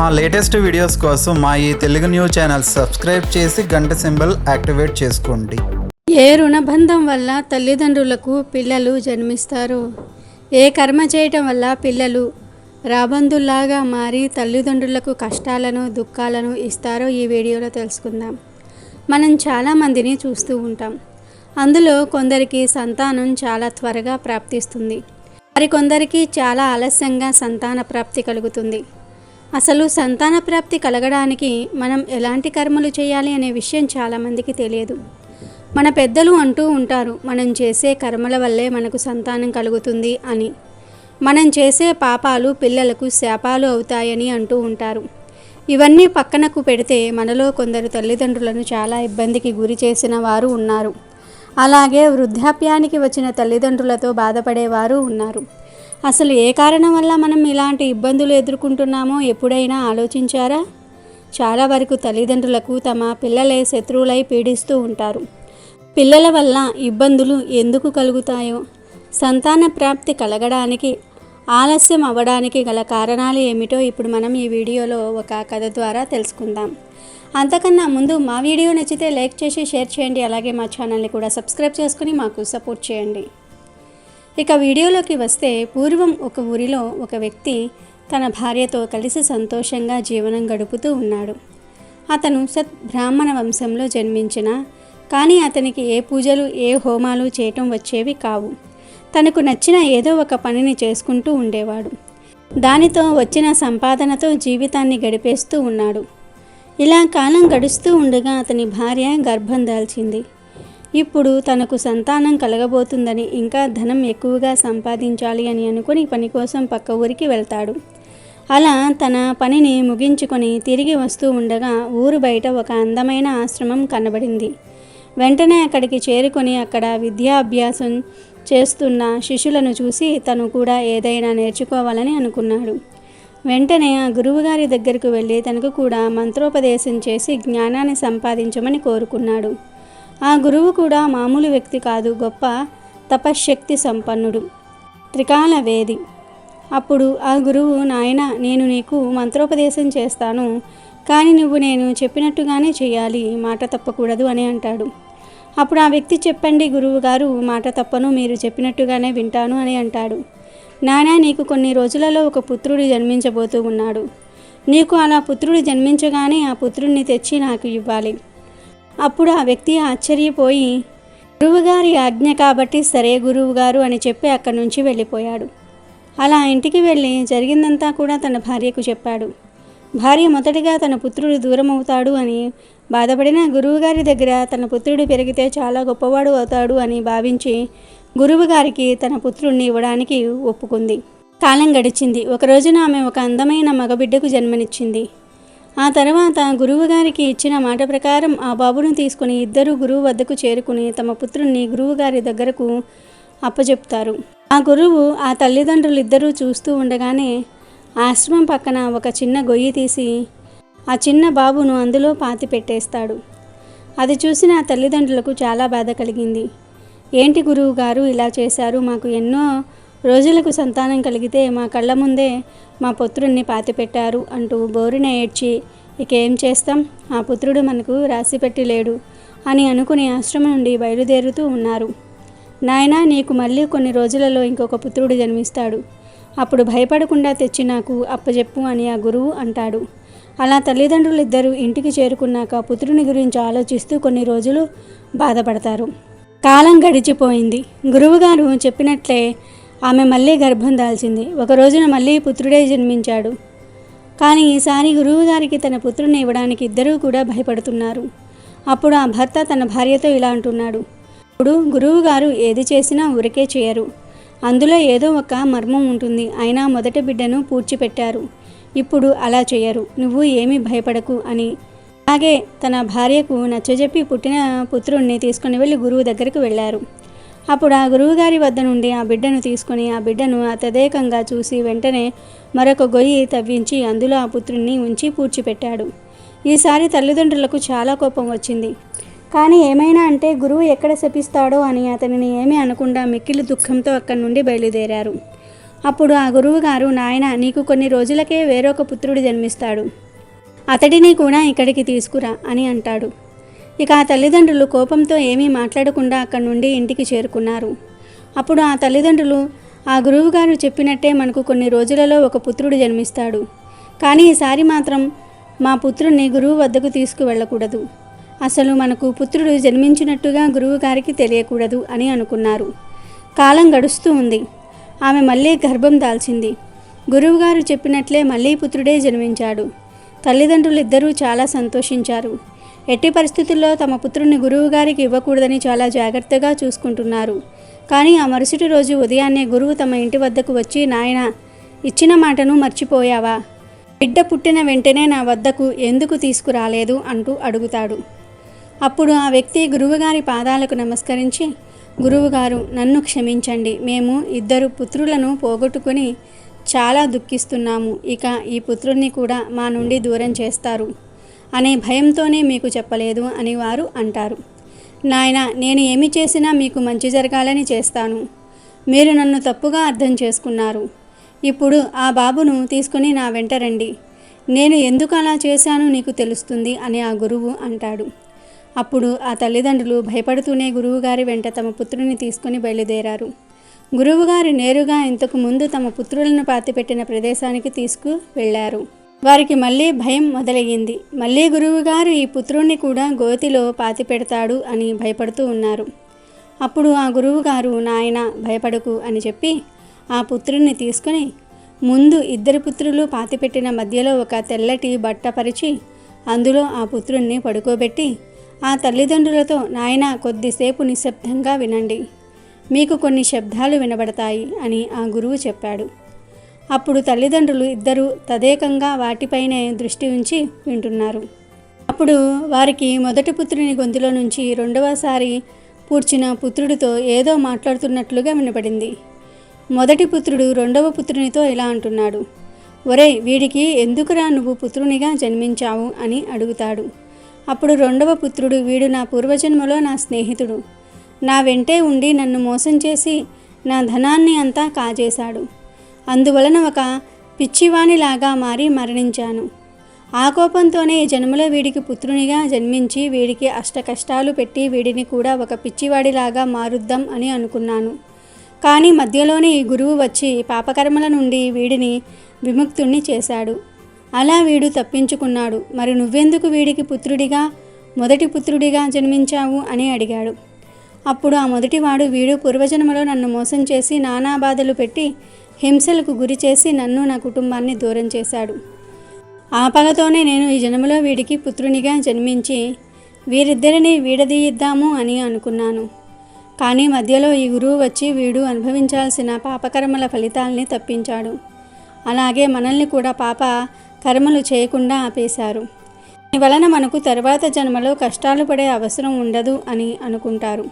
మా latest videos కోసం మా ఈ తెలుగు న్యూస్ ఛానల్ సబ్స్క్రైబ్ చేసి గంట సింబల్ యాక్టివేట్ చేసుకోండి. ఏ రుణబంధం వల్ల తల్లిదండ్రులకు పిల్లలు జన్మిస్తారు? ఏ కర్మ చేయటం వల్ల పిల్లలు రాబందుల్లాగా మారి తల్లిదండ్రులకు కష్టాలను దుఃఖాలను ఇస్తారో ఈ వీడియోలో తెలుసుకుందాం. మనం చాలామందిని చూస్తూ ఉంటాం. అందులో కొందరికి సంతానం చాలా త్వరగా ప్రాప్తిస్తుంది. మరికొందరికి చాలా ఆలస్యంగా సంతాన ప్రాప్తి కలుగుతుంది. అసలు సంతాన ప్రాప్తి కలగడానికి మనం ఎలాంటి కర్మలు చేయాలి అనే విషయం చాలామందికి తెలియదు. మన పెద్దలు అంటూ ఉంటారు మనం చేసే కర్మల వల్లే మనకు సంతానం కలుగుతుంది అని. మనం చేసే పాపాలు పిల్లలకు శాపాలు అవుతాయని అంటూ ఉంటారు. ఇవన్నీ పక్కనకు పెడితే మనలో కొందరు తల్లిదండ్రులను చాలా ఇబ్బందికి గురి చేసిన వారు ఉన్నారు. అలాగే వృద్ధాప్యానికి వచ్చిన తల్లిదండ్రులతో బాధపడేవారు ఉన్నారు. అసలు ఏ కారణం వల్ల మనం ఇలాంటి ఇబ్బందులు ఎదుర్కొంటున్నామో ఎప్పుడైనా ఆలోచించారా? చాలా వరకు తల్లిదండ్రులకు తమ పిల్లలే శత్రువులై పీడిస్తూ ఉంటారు. పిల్లల వల్ల ఇబ్బందులు ఎందుకు కలుగుతాయో? సంతాన ప్రాప్తి కలగడానికి ఆలస్యం అవ్వడానికి గల కారణాలు ఏమిటో ఇప్పుడు మనం ఈ వీడియోలో ఒక కథ ద్వారా తెలుసుకుందాం. అంతకన్నా ముందు మా వీడియో నచ్చితే లైక్ చేసి షేర్ చేయండి. అలాగే మా ఛానల్ని కూడా సబ్స్క్రైబ్ చేసుకుని మాకు సపోర్ట్ చేయండి. ఇక వీడియోలోకి వస్తే పూర్వం ఒక ఊరిలో ఒక వ్యక్తి తన భార్యతో కలిసి సంతోషంగా జీవనం గడుపుతూ ఉన్నాడు. అతను సత్ బ్రాహ్మణ వంశంలో జన్మించిన కానీ అతనికి ఏ పూజలు ఏ హోమాలు చేయటం వచ్చేవి కావు. తనకు నచ్చిన ఏదో ఒక పనిని చేసుకుంటూ ఉండేవాడు. దానితో వచ్చిన సంపాదనతో జీవితాన్ని గడిపేస్తూ ఉన్నాడు. ఇలా కాలం గడుస్తూ ఉండగా అతని భార్య గర్భం దాల్చింది. ఇప్పుడు తనకు సంతానం కలగబోతుందని ఇంకా ధనం ఎక్కువగా సంపాదించాలి అని అనుకుని పని కోసం పక్క ఊరికి వెళ్తాడు. అలా తన పనిని ముగించుకొని తిరిగి వస్తూ ఉండగా ఊరు బయట ఒక అందమైన ఆశ్రమం కనబడింది. వెంటనే అక్కడికి చేరుకొని అక్కడ విద్యాభ్యాసం చేస్తున్న శిష్యులను చూసి తను కూడా ఏదైనా నేర్చుకోవాలని అనుకున్నాడు. వెంటనే ఆ గురువుగారి దగ్గరకు వెళ్ళి తనకు కూడా మంత్రోపదేశం చేసి జ్ఞానాన్ని సంపాదించమని కోరుకున్నాడు. ఆ గురువు కూడా మామూలు వ్యక్తి కాదు గొప్ప తపశ్శక్తి సంపన్నుడు. త్రికాల వేది. అప్పుడు ఆ గురువు నాయన నేను నీకు మంత్రోపదేశం చేస్తాను కానీ నువ్వు నేను చెప్పినట్టుగానే చేయాలి మాట తప్పకూడదు అని అంటాడు. అప్పుడు ఆ వ్యక్తి చెప్పండి గురువు గారు మాట తప్పను మీరు చెప్పినట్టుగానే వింటాను అని అంటాడు. నానా నీకు కొన్ని రోజులలో ఒక పుత్రుడు జన్మించబోతూ ఉన్నాడు. నీకు అలా పుత్రుడు జన్మించగానే ఆ పుత్రుడిని తెచ్చి నాకు ఇవ్వాలి. అప్పుడు ఆ వ్యక్తి ఆశ్చర్యపోయి గురువుగారి ఆజ్ఞ కాబట్టి సరే గురువుగారు అని చెప్పి అక్కడి నుంచి వెళ్ళిపోయాడు. అలా ఇంటికి వెళ్ళి జరిగిందంతా కూడా తన భార్యకు చెప్పాడు. భార్య మొదటిగా తన పుత్రుడు దూరమవుతాడు అని బాధపడిన గురువుగారి దగ్గర తన పుత్రుడు పెరిగితే చాలా గొప్పవాడు అవుతాడు అని భావించి గురువుగారికి తన పుత్రుణ్ణి ఇవ్వడానికి ఒప్పుకుంది. కాలం గడిచింది. ఒక రోజున ఆమె ఒక అందమైన మగబిడ్డకు జన్మనిచ్చింది. ఆ తర్వాత గురువుగారికి ఇచ్చిన మాట ప్రకారం ఆ బాబును తీసుకుని ఇద్దరు గురువు వద్దకు చేరుకుని తమ పుత్రుణ్ణి గురువుగారి దగ్గరకు అప్పజెప్తారు. ఆ గురువు ఆ తల్లిదండ్రులు ఇద్దరూ చూస్తూ ఉండగానే ఆశ్రమం పక్కన ఒక చిన్న గొయ్యి తీసి ఆ చిన్న బాబును అందులో పాతి పెట్టేస్తాడు. అది చూసిన ఆ తల్లిదండ్రులకు చాలా బాధ కలిగింది. ఏంటి గురువు గారు ఇలా చేశారు? మాకు ఎన్నో రోజులకు సంతానం కలిగితే మా కళ్ళ ముందే మా పుత్రుణ్ణి పాతిపెట్టారు అంటూ బోరున ఏడ్చి ఇకేం చేస్తాం? ఆ పుత్రుడు మనకు రాసిపెట్టి లేడు అని అనుకుని ఆశ్రమం నుండి బయలుదేరుతూ ఉన్నారు. నాయనా నీకు మళ్ళీ కొన్ని రోజులలో ఇంకొక పుత్రుడు జన్మిస్తాడు. అప్పుడు భయపడకుండా తెచ్చి నాకు అప్పచెప్పు అని ఆ గురువు అంటాడు. అలా తల్లిదండ్రులు ఇద్దరు ఇంటికి చేరుకున్నాక పుత్రుని గురించి ఆలోచిస్తూ కొన్ని రోజులు బాధపడతారు. కాలం గడిచిపోయింది. గురువుగారు చెప్పినట్లే ఆమె మళ్ళీ గర్భం దాల్చింది. ఒక రోజున మళ్ళీ పుత్రుడే జన్మించాడు. కానీ ఈసారి గురువుగారికి తన పుత్రుని ఇవ్వడానికి ఇద్దరూ కూడా భయపడుతున్నారు. అప్పుడు ఆ భర్త తన భార్యతో ఇలా అంటున్నాడు. ఇప్పుడు గురువుగారు ఏది చేసినా ఊరికే చేయరు. అందులో ఏదో ఒక మర్మం ఉంటుంది. అయినా మొదటి బిడ్డను పూడ్చిపెట్టారు. ఇప్పుడు అలా చేయరు. నువ్వు ఏమీ భయపడకు అని. అలాగే తన భార్యకు నచ్చజెప్పి పుట్టిన పుత్రుణ్ణి తీసుకుని వెళ్ళి గురువు దగ్గరికి వెళ్ళారు. అప్పుడు ఆ గురువుగారి వద్ద నుండి ఆ బిడ్డను తీసుకొని ఆ బిడ్డను అతదేకంగా చూసి వెంటనే మరొక గొయ్యి తవ్వించి అందులో ఆ పుత్రుణ్ణి ఉంచి పూడ్చిపెట్టాడు. ఈసారి తల్లిదండ్రులకు చాలా కోపం వచ్చింది. కానీ ఏమైనా అంటే గురువు ఎక్కడ శపిస్తాడో అని అతనిని ఏమీ అనకుండా మిక్కిలి దుఃఖంతో అక్కడి నుండి బయలుదేరారు. అప్పుడు ఆ గురువుగారు నాయన నీకు కొన్ని రోజులకే వేరొక పుత్రుడు జన్మిస్తాడు. అతడిని కూడా ఇక్కడికి తీసుకురా అని అంటాడు. ఇక ఆ తల్లిదండ్రులు కోపంతో ఏమీ మాట్లాడకుండా అక్కడి నుండి ఇంటికి చేరుకున్నారు. అప్పుడు ఆ తల్లిదండ్రులు ఆ గురువుగారు చెప్పినట్టే మనకు కొన్ని రోజులలో ఒక పుత్రుడు జన్మిస్తాడు. కానీ ఈసారి మాత్రం మా పుత్రుణ్ణి గురువు వద్దకు తీసుకువెళ్ళకూడదు. అసలు మనకు పుత్రుడు జన్మించినట్టుగా గురువు గారికి తెలియకూడదు అని అనుకున్నారు. కాలం గడుస్తూ ఉంది. ఆమె మళ్ళీ గర్భం దాల్చింది. గురువుగారు చెప్పినట్లే మళ్ళీ పుత్రుడే జన్మించాడు. తల్లిదండ్రులు ఇద్దరూ చాలా సంతోషించారు. ఎట్టి పరిస్థితుల్లో తమ పుత్రుని గురువుగారికి ఇవ్వకూడదని చాలా జాగ్రత్తగా చూసుకుంటున్నారు. కానీ ఆ మరుసటి రోజు ఉదయాన్నే గురువు తమ ఇంటి వద్దకు వచ్చి నాయన ఇచ్చిన మాటను మర్చిపోయావా? బిడ్డ పుట్టిన వెంటనే నా వద్దకు ఎందుకు తీసుకురాలేదు? అంటూ అడుగుతాడు. అప్పుడు ఆ వ్యక్తి గురువుగారి పాదాలకు నమస్కరించి గురువుగారు నన్ను క్షమించండి. మేము ఇద్దరు పుత్రులను పోగొట్టుకుని చాలా దుఃఖిస్తున్నాము. ఇక ఈ పుత్రుణ్ణి కూడా మా నుండి దూరం చేస్తారు. అనే భయంతోనే మీకు చెప్పలేదు అని వారు అంటారు. నాయన నేను ఏమి చేసినా మీకు మంచి జరగాలని చేస్తాను. మీరు నన్ను తప్పుగా అర్థం చేసుకున్నారు. ఇప్పుడు ఆ బాబును తీసుకుని నా వెంట రండి. నేను ఎందుకు అలా చేశానో నీకు తెలుస్తుంది అని ఆ గురువు అంటాడు. అప్పుడు ఆ తల్లిదండ్రులు భయపడుతూనే గురువుగారి వెంట తమ పుత్రుని తీసుకుని బయలుదేరారు. గురువుగారు నేరుగా ఇంతకు ముందు తమ పుత్రులను పాతిపెట్టిన ప్రదేశానికి తీసుకు వెళ్ళారు. వారికి మళ్ళీ భయం మొదలయ్యింది. మళ్ళీ గురువుగారు ఈ పుత్రుణ్ణి కూడా గోతిలో పాతి పెడతాడు అని భయపడుతూ ఉన్నారు. అప్పుడు ఆ గురువుగారు నాయన భయపడకు అని చెప్పి ఆ పుత్రుణ్ణి తీసుకుని ముందు ఇద్దరు పుత్రులు పాతిపెట్టిన మధ్యలో ఒక తెల్లటి బట్ట పరిచి అందులో ఆ పుత్రుణ్ణి పడుకోబెట్టి ఆ తల్లిదండ్రులతో నాయన కొద్దిసేపు నిశ్శబ్దంగా వినండి. మీకు కొన్ని శబ్దాలు వినబడతాయి అని ఆ గురువు చెప్పాడు. అప్పుడు తల్లిదండ్రులు ఇద్దరు తదేకంగా వాటిపైనే దృష్టి ఉంచి వింటున్నారు. అప్పుడు వారికి మొదటి పుత్రుని గొంతులో నుంచి రెండవసారి పూడ్చిన పుత్రుడితో ఏదో మాట్లాడుతున్నట్లుగా వినపడింది. మొదటి పుత్రుడు రెండవ పుత్రునితో ఇలా అంటున్నాడు ఒరేయ్ వీడికి ఎందుకురా నువ్వు పుత్రునిగా జన్మించావు? అని అడుగుతాడు. అప్పుడు రెండవ పుత్రుడు వీడు నా పూర్వజన్మలో నా స్నేహితుడు. నా వెంటే ఉండి నన్ను మోసం చేసి నా ధనాన్ని అంతా కాజేశాడు. అందువలన ఒక పిచ్చివాణిలాగా మారి మరణించాను. ఆ కోపంతోనే జన్మలో వీడికి పుత్రునిగా జన్మించి వీడికి అష్ట కష్టాలు పెట్టి వీడిని కూడా ఒక పిచ్చివాడిలాగా మారుద్దాం అని అనుకున్నాను. కానీ మధ్యలోనే ఈ గురువు వచ్చి పాపకర్మల నుండి వీడిని విముక్తుణ్ణి చేశాడు. అలా వీడు తప్పించుకున్నాడు. మరి నువ్వెందుకు వీడికి పుత్రుడిగా మొదటి పుత్రుడిగా జన్మించావు అని అడిగాడు. అప్పుడు ఆ మొదటివాడు వీడు పూర్వజన్మలో నన్ను మోసం చేసి నానా బాధలు పెట్టి హింసలకు గురి చేసి నన్ను నా కుటుంబాన్ని దూరం చేశాడు. ఆపగతోనే నేను ఈ జన్మలో వీడికి పుత్రునిగా జన్మించి వీరిద్దరిని వీడదీయిద్దాము అని అనుకున్నాను. కానీ మధ్యలో ఈ గురువు వచ్చి వీడు అనుభవించాల్సిన పాపకర్మల ఫలితాల్ని తప్పించాడు. అలాగే మనల్ని కూడా పాప కర్మలు చేయకుండా ఆపేశారు. దీని వలన మనకు తర్వాత జన్మలో కష్టాలు పడే అవసరం ఉండదు అని అనుకుంటారు.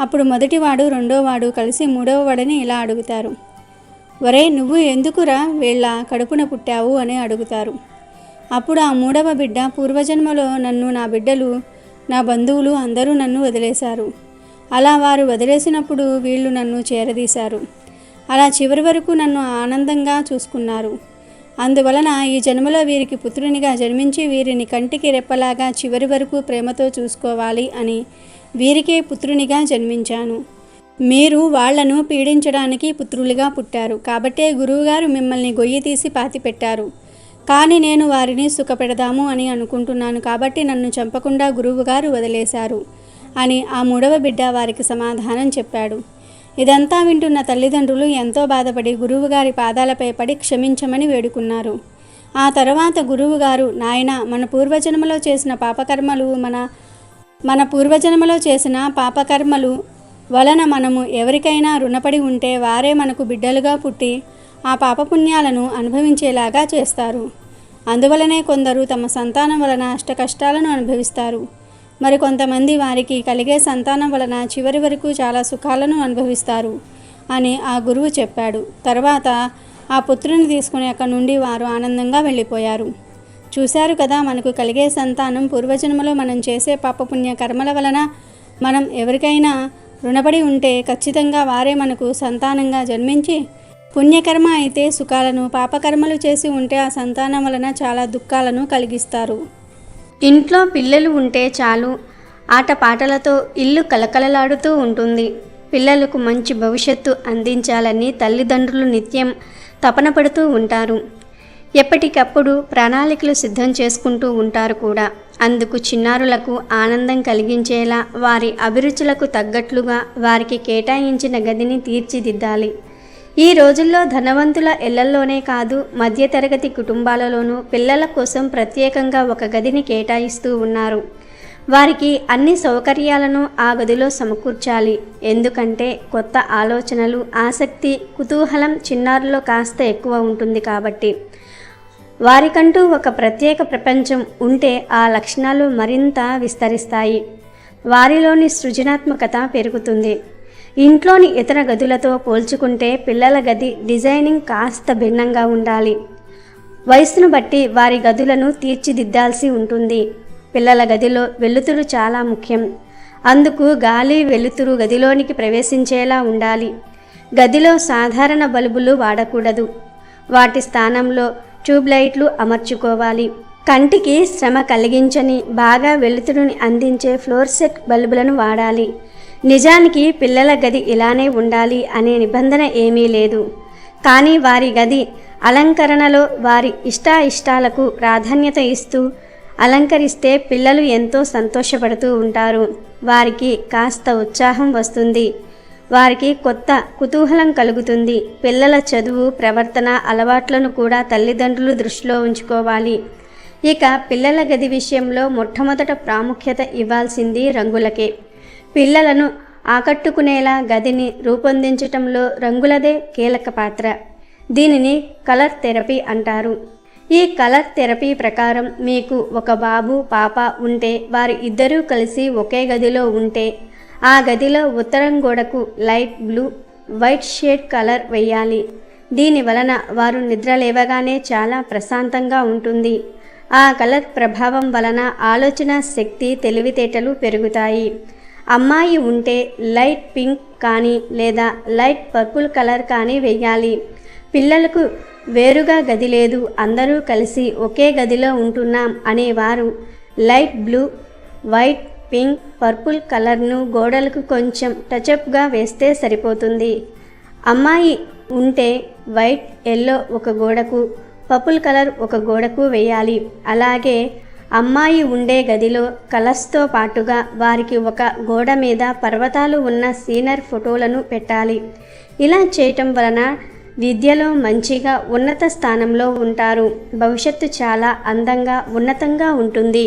అప్పుడు మొదటివాడు రెండోవాడు కలిసి మూడోవాడిని ఇలా అడుగుతారు. ఒరే నువ్వు ఎందుకురా వీళ్ళ కడుపున పుట్టావు అని అడుగుతారు. అప్పుడు ఆ మూడవ బిడ్డ పూర్వజన్మలో నన్ను నా బిడ్డలు నా బంధువులు అందరూ నన్ను వదిలేశారు. అలా వారు వదిలేసినప్పుడు వీళ్ళు నన్ను చేరదీశారు. అలా చివరి వరకు నన్ను ఆనందంగా చూసుకున్నారు. అందువలన ఈ జన్మలో వీరికి పుత్రునిగా జన్మించి వీరిని కంటికి రెప్పలాగా చివరి వరకు ప్రేమతో చూసుకోవాలి అని వీరికే పుత్రునిగా జన్మించాను. మీరు వాళ్ళను పీడించడానికి పుత్రులుగా పుట్టారు. కాబట్టే గురువుగారు మిమ్మల్ని గొయ్యి తీసి పాతిపెట్టారు కానీ నేను వారిని సుఖపెడదాము అని అనుకుంటున్నాను. కాబట్టి నన్ను చంపకుండా గురువుగారు వదిలేశారు అని ఆ మూడవ బిడ్డ వారికి సమాధానం చెప్పాడు. ఇదంతా వింటున్న తల్లిదండ్రులు ఎంతో బాధపడి గురువుగారి పాదాలపై పడి క్షమించమని వేడుకున్నారు. ఆ తర్వాత గురువుగారు నాయన మన పూర్వజన్మలో చేసిన పాపకర్మలు మన మన పూర్వజన్మలో చేసిన పాపకర్మలు వలన మనము ఎవరికైనా రుణపడి ఉంటే వారే మనకు బిడ్డలుగా పుట్టి ఆ పాపపుణ్యాలను అనుభవించేలాగా చేస్తారు. అందువలనే కొందరు తమ సంతానం వలన అష్ట కష్టాలను అనుభవిస్తారు. మరి కొంతమంది వారికి కలిగే సంతానం వలన చివరి వరకు చాలా సుఖాలను అనుభవిస్తారు అని ఆ గురువు చెప్పాడు. తర్వాత ఆ పుత్రుని తీసుకుని అక్కడి నుండి వారు ఆనందంగా వెళ్ళిపోయారు. చూశారు కదా మనకు కలిగే సంతానం పూర్వజన్మలో మనం చేసే పాపపుణ్య కర్మల వలన మనం ఎవరికైనా రుణపడి ఉంటే ఖచ్చితంగా వారే మనకు సంతానంగా జన్మించి పుణ్యకర్మ అయితే సుఖాలను పాపకర్మలు చేసి ఉంటే ఆ సంతానం వలన చాలా దుఃఖాలను కలిగిస్తారు. ఇంట్లో పిల్లలు ఉంటే చాలు. ఆటపాటలతో ఇల్లు కలకలలాడుతూ ఉంటుంది. పిల్లలకు మంచి భవిష్యత్తు అందించాలని తల్లిదండ్రులు నిత్యం తపన పడుతూ ఉంటారు. ఎప్పటికప్పుడు ప్రణాళికలు సిద్ధం చేసుకుంటూ ఉంటారు కూడా. అందుకు చిన్నారులకు ఆనందం కలిగించేలా వారి అభిరుచులకు తగ్గట్లుగా వారికి కేటాయించిన గదిని తీర్చిదిద్దాలి. ఈ రోజుల్లో ధనవంతుల ఇళ్ళలోనే కాదు మధ్యతరగతి కుటుంబాలలోనూ పిల్లల కోసం ప్రత్యేకంగా ఒక గదిని కేటాయిస్తూ ఉన్నారు. వారికి అన్ని సౌకర్యాలను ఆ గదిలో సమకూర్చాలి. ఎందుకంటే కొత్త ఆలోచనలు ఆసక్తి కుతూహలం చిన్నారులో కాస్త ఎక్కువ ఉంటుంది కాబట్టి. వారికంటూ ఒక ప్రత్యేక ప్రపంచం ఉంటే ఆ లక్షణాలు మరింత విస్తరిస్తాయి. వారిలోని సృజనాత్మకత పెరుగుతుంది. ఇంట్లోని ఇతర గదులతో పోల్చుకుంటే పిల్లల గది డిజైనింగ్ కాస్త భిన్నంగా ఉండాలి. వయసును బట్టి వారి గదులను తీర్చిదిద్దాల్సి ఉంటుంది. పిల్లల గదిలో వెలుతురు చాలా ముఖ్యం. అందుకు గాలి వెలుతురు గదిలోనికి ప్రవేశించేలా ఉండాలి. గదిలో సాధారణ బల్బులు వాడకూడదు. వాటి స్థానంలో ట్యూబ్ లైట్లు అమర్చుకోవాలి. కంటికి శ్రమ కలిగించని బాగా వెలుతురుని అందించే ఫ్లోర్ సెట్ బల్బులను వాడాలి. నిజానికి పిల్లల గది ఇలానే ఉండాలి అనే నిబంధన ఏమీ లేదు. కానీ వారి గది అలంకరణలో వారి ఇష్టాయిష్టాలకు ప్రాధాన్యత ఇస్తూ అలంకరిస్తే పిల్లలు ఎంతో సంతోషపడుతూ ఉంటారు. వారికి కాస్త ఉత్సాహం వస్తుంది. వారికి కొత్త కుతూహలం కలుగుతుంది. పిల్లల చదువు ప్రవర్తన అలవాట్లను కూడా తల్లిదండ్రులు దృష్టిలో ఉంచుకోవాలి. ఇక పిల్లల గది విషయంలో మొట్టమొదట ప్రాముఖ్యత ఇవ్వాల్సింది రంగులకే. పిల్లలను ఆకట్టుకునేలా గదిని రూపొందించటంలో రంగులదే కీలక పాత్ర. దీనిని కలర్ థెరపీ అంటారు. ఈ కలర్ థెరపీ ప్రకారం మీకు ఒక బాబు పాప ఉంటే వారి ఇద్దరూ కలిసి ఒకే గదిలో ఉంటే ఆ గదిలో ఉత్తరం గోడకు light blue white shade colour వేయాలి దీని వలన వారు నిద్ర లేవగానే చాలా ప్రశాంతంగా ఉంటుంది. ఆ కలర్ ప్రభావం వలన ఆలోచన శక్తి తెలివితేటలు పెరుగుతాయి. అమ్మాయి ఉంటే లైట్ పింక్ కానీ లేదా లైట్ పర్పుల్ కలర్ కానీ వేయాలి పిల్లలకు వేరుగా గది లేదు అందరూ కలిసి ఒకే గదిలో ఉంటున్నాం అనేవారు light blue white pink purple కలర్ను గోడలకు కొంచెం టచప్గా వేస్తే సరిపోతుంది. అమ్మాయి ఉంటే వైట్ ఎల్లో ఒక గోడకు పర్పుల్ కలర్ ఒక గోడకు వేయాలి. అలాగే అమ్మాయి ఉండే గదిలో కలర్స్తో పాటుగా వారికి ఒక గోడ మీద పర్వతాలు ఉన్న సీనర్ ఫోటోలను పెట్టాలి. ఇలా చేయటం వలన విద్యలో మంచిగా ఉన్నత స్థానంలో ఉంటారు. భవిష్యత్తు చాలా అందంగా ఉన్నతంగా ఉంటుంది.